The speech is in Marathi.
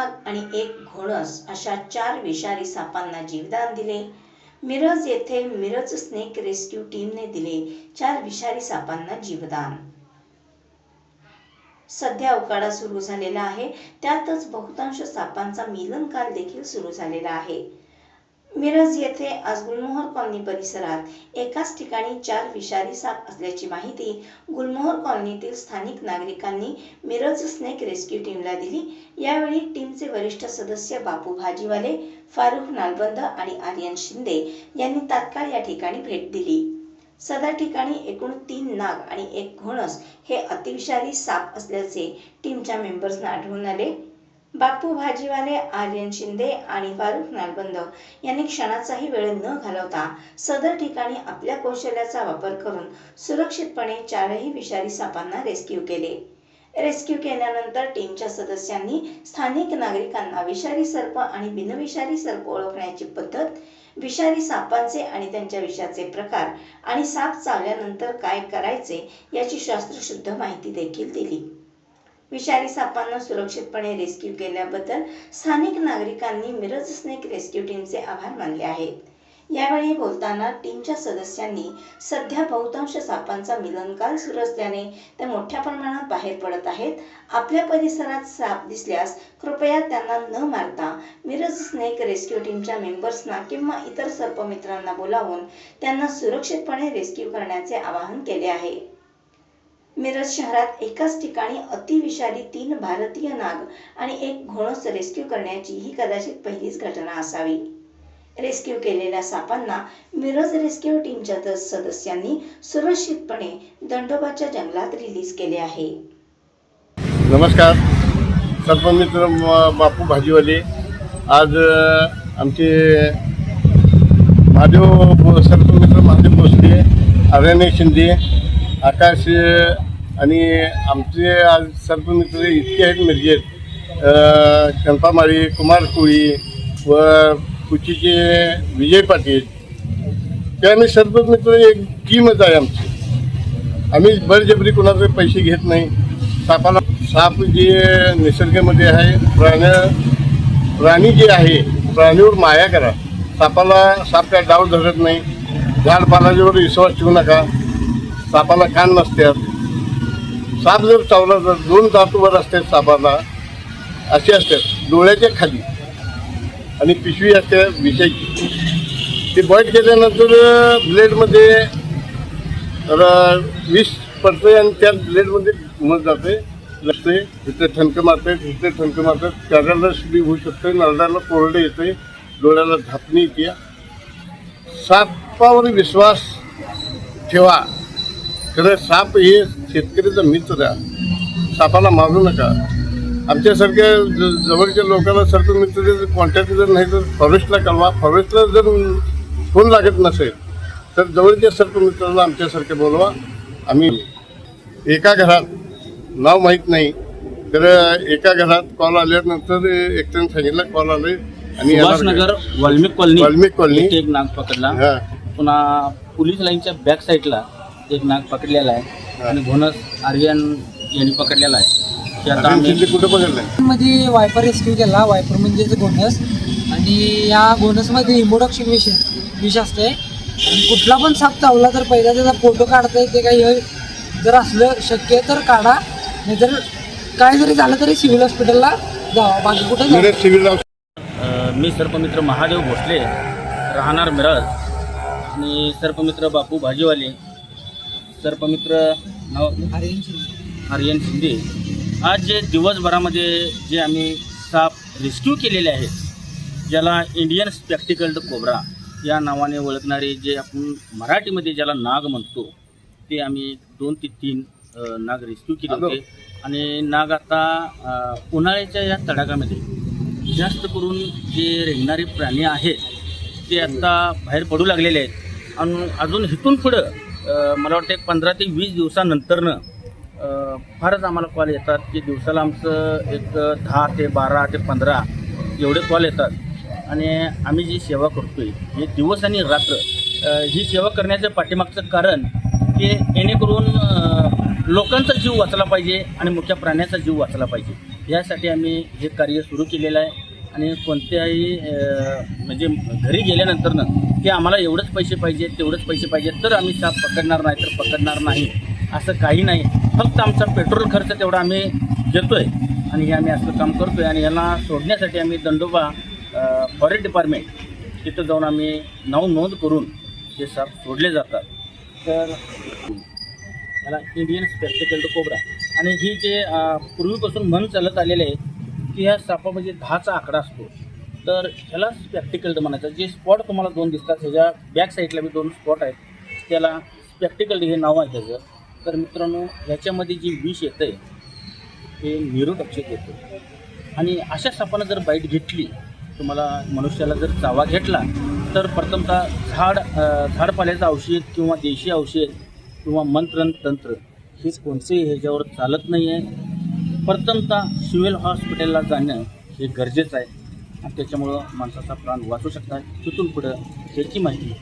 नाग आणि एक घोणस अशा चार विषारी सापांना जीवदान दिले. मिरज येथे मिरज स्नेक रेस्क्यू टीमने दिले चार विषारी सापांना जीवदान. सध्या उकाडा सुरू झालेला आहे. त्यातच बहुतांश सापांचा मिलन काल देखील सुरू झालेला आहे. मिरज येथे आज गुलमोहर कॉलनी परिसरात एकाच ठिकाणी चार विषारी साप असल्याची माहिती गुलमोहर कॉलनीतील स्थानिक नागरिकांनी मिरज स्नेक रेस्क्यू टीमला दिली. यावेळी टीमचे वरिष्ठ सदस्य बापू भाजीवाले फारुख नालबंद आणि आर्यन शिंदे यांनी तात्काळ या ठिकाणी भेट दिली. सदर ठिकाणी एकूण तीन नाग आणि एक घोणस हे अतिविषारी साप असल्याचे टीमच्या मेंबर्सना आढळून आले. बापू भाजीवाले आर्यन शिंदे आणि फारुख नालबंद यांनी क्षणाचाही वेळ न घालवता सदर ठिकाणी आपल्या कौशल्याचा वापर करून सुरक्षितपणे चारही विषारी सापांना रेस्क्यू केले. रेस्क्यू केल्यानंतर टीमच्या सदस्यांनी स्थानिक नागरिकांना विषारी सर्प आणि बिनविषारी सर्प ओळखण्याची पद्धत विषारी सापांचे आणि त्यांच्या विषाचे प्रकार आणि साप चावल्यानंतर काय करायचे याची शास्त्रशुद्ध माहिती देखील दिली. विषारी सापांना सुरक्षितपणे रेस्क्यू केल्याबद्दल स्थानिक नागरिकांनी मिरज स्नेक रेस्क्यू टीमचे आभार मानले आहेत. यावेळी बोलताना टीमच्या सदस्यांनी सध्या बहुतांश सापांचा मिलनकाल सुरू असल्याने ते मोठ्या प्रमाणात बाहेर पडत आहेत. आपल्या परिसरात साप दिसल्यास कृपया त्यांना न मारता मिरज स्नेक रेस्क्यू टीमच्या मेंबर्सना किंवा इतर सर्पमित्रांना बोलावून त्यांना सुरक्षितपणे रेस्क्यू करण्याचे आवाहन केले आहे. मिरज शहरात एकाच ठिकाणी अतिविषारी तीन भारतीय नाग आणि एक घोणस रेस्क्यू करण्याची ही कदाचित पहिलीच घटना असावी. रेस्क्यू केलेल्या सापांना मिरज रेस्क्यू टीमच्या सदस्यांनी सुरक्षितपणे दंडोबाच्या जंगलात रिलीज केले आहे. नमस्कार. सर्पमित्र मित्र बापू भाजीवाले. आज आमचे महादेव सर्पमित्र महादेव भोसले आर्यने शिंदे आकाश आणि आमचे आज सर्पमित्र इतके आहेत मिरजेत कंपामाळी कल्पामाळी कुमार कोळी व कुचीचे विजय पाटील. ते आम्ही सर्पमित्र एक टीमच आहे आमची. आम्ही बळजबरी कोणाचे पैसे घेत नाही. सापाला साप जे निसर्गामध्ये आहे प्राण प्राणी जे आहे प्राणीवर माया करा. सापाला साप काय डाव धरत नाही. झाड पालाच्यावर विश्वास ठेवू नका. सापाला कान नसतात साप जर चावला तर दोन धातूवर असतात सापाला. असे असतात डोळ्याच्या खाली. आणि पिशवी असते विषयची ती बॉईट केल्यानंतर ब्लेडमध्ये तर विष पडते आणि त्या ब्लेडमध्ये मत जाते. लागते तिथे ठणकं मारते तिथे ठणकं मारतात त्याला बी होऊ शकते नरडाला कोरडे येते डोळ्याला झापणी येते. सापावर विश्वास ठेवा. खरं साप हे शेतकऱ्याचा मित्र आहे सापाला मारू नका. आमच्यासारख्या ज- जवळच्या लोकांना सर्व मित्र कॉन्टॅक्ट जर नाही तर फॉरेस्टला कळवा. फॉरेस्टला जर फोन लागत नसेल तर जवळच्या सर्प मित्राला आमच्यासारखे बोलवा. आम्ही एका घरात नाव माहीत नाही तर एका घरात कॉल आल्यानंतर एकट्याने सांगितलं कॉल आले आणि सुभाषनगर वाल्मिक कॉलनी. वाल्मिक कॉलनी. एक नाग पकडला. पुन्हा पोलीस लाईनच्या बॅक साईडला एक नाग पकडलेला आहे. आणि घोणस आर्यन यांनी पकडलेला आहे. ते आता आम्ही कुठं बघितलं मध्ये वायपर रेस्क्यू केला. वायपर म्हणजेच घोणस आणि या घोणसमध्ये इमोडॉक्शन विष विष असते आणि कुठला पण साप चावला तर पहिला त्याचा फोटो काढता येते काही हे जर असलं शक्य आहे तर काढा. नाहीतर काय जरी झालं तरी सिव्हिल हॉस्पिटलला जावा. बाकी कुठे जाऊ मिरज सिव्हिल अ, मी सर्पमित्र महादेव भोसले. राहणार मिरज. आणि सर्पमित्र बापू भाजीवाले. सर्पमित्र नाव आर्यन शिंदे. आज जे दिवसभरामध्ये जे आम्ही साप रेस्क्यू केलेले आहेत ज्याला इंडियन स्पेक्टिकल्ड कोब्रा या नावाने ओळखणारे जे आपण मराठीमध्ये ज्याला नाग म्हणतो ते आम्ही दोन ते तीन नाग रेस्क्यू केले होते. आणि नाग आता उन्हाळ्याच्या या तडाख्यामध्ये जास्त करून जे रेंगणारे प्राणी आहेत ते आता बाहेर पडू लागलेले आहेत. आणि अजून इथून पुढं मला वाटतं एक पंधरा ते वीस दिवसानंतरनं फारच आम्हाला कॉल येतात की दिवसाला आमचं एक दहा ते बारा ते पंधरा एवढे कॉल येतात. आणि आम्ही जी सेवा करतोय हे दिवस आणि रात्र ही सेवा करण्याचं पाठीमागचं कारण की जेणेकरून लोकांचा जीव वाचला पाहिजे आणि मुख्य प्राण्याचा जीव वाचला पाहिजे. यासाठी आम्ही हे कार्य सुरू केलेलं आहे. आणि कोणत्याही म्हणजे घरी गेल्यानंतरनं की आम्हाला एवढंच पैसे पाहिजे तेवढंच पैसे पाहिजे तर आम्ही साप पकडणार नाही तर पकडणार नाही असं काही नाही. फक्त आमचा पेट्रोल खर्च तेवढा आम्ही घेतो आहे आणि हे आम्ही असं काम करतो आहे आणि यांना सोडण्यासाठी आम्ही दंडोबा फॉरेस्ट डिपार्टमेंट तिथं जाऊन आम्ही नाव नोंद करून हे साप सोडले जातात. तर याला इंडियन स्पेक्टिकल्ड कोबरा आणि ही जे पूर्वीपासून म्हण चालत आलेले आहे की ह्या सापामध्ये दहाचा आकडा असतो. तर ह्याला स्पॅक्टिकल म्हणायचं. जे स्पॉट तुम्हाला दोन दिसतात ह्याच्या बॅक साईडला बी दोन स्पॉट आहेत. त्याला स्पॅक्टिकल हे नाव आहे त्याचं. तर मित्रांनो ह्याच्यामध्ये जी विष येतं आहे हे निरोटक्षक येतं आणि अशा सापानं जर बाईट घेतली तुम्हाला मनुष्याला जर चावा घेतला तर प्रथमतः झाड झाडपाल्याचं औषध किंवा देशी औषध किंवा मंत्र तंत्र हे कोणतेही ह्याच्यावर चालत नाही आहे प्रथमतः सिव्हिल हॉस्पिटलला जाणं हे गरजेचं आहे. आणि त्याच्यामुळं माणसाचा प्राण वाचू शकतात. तिथून पुढं त्याची माहिती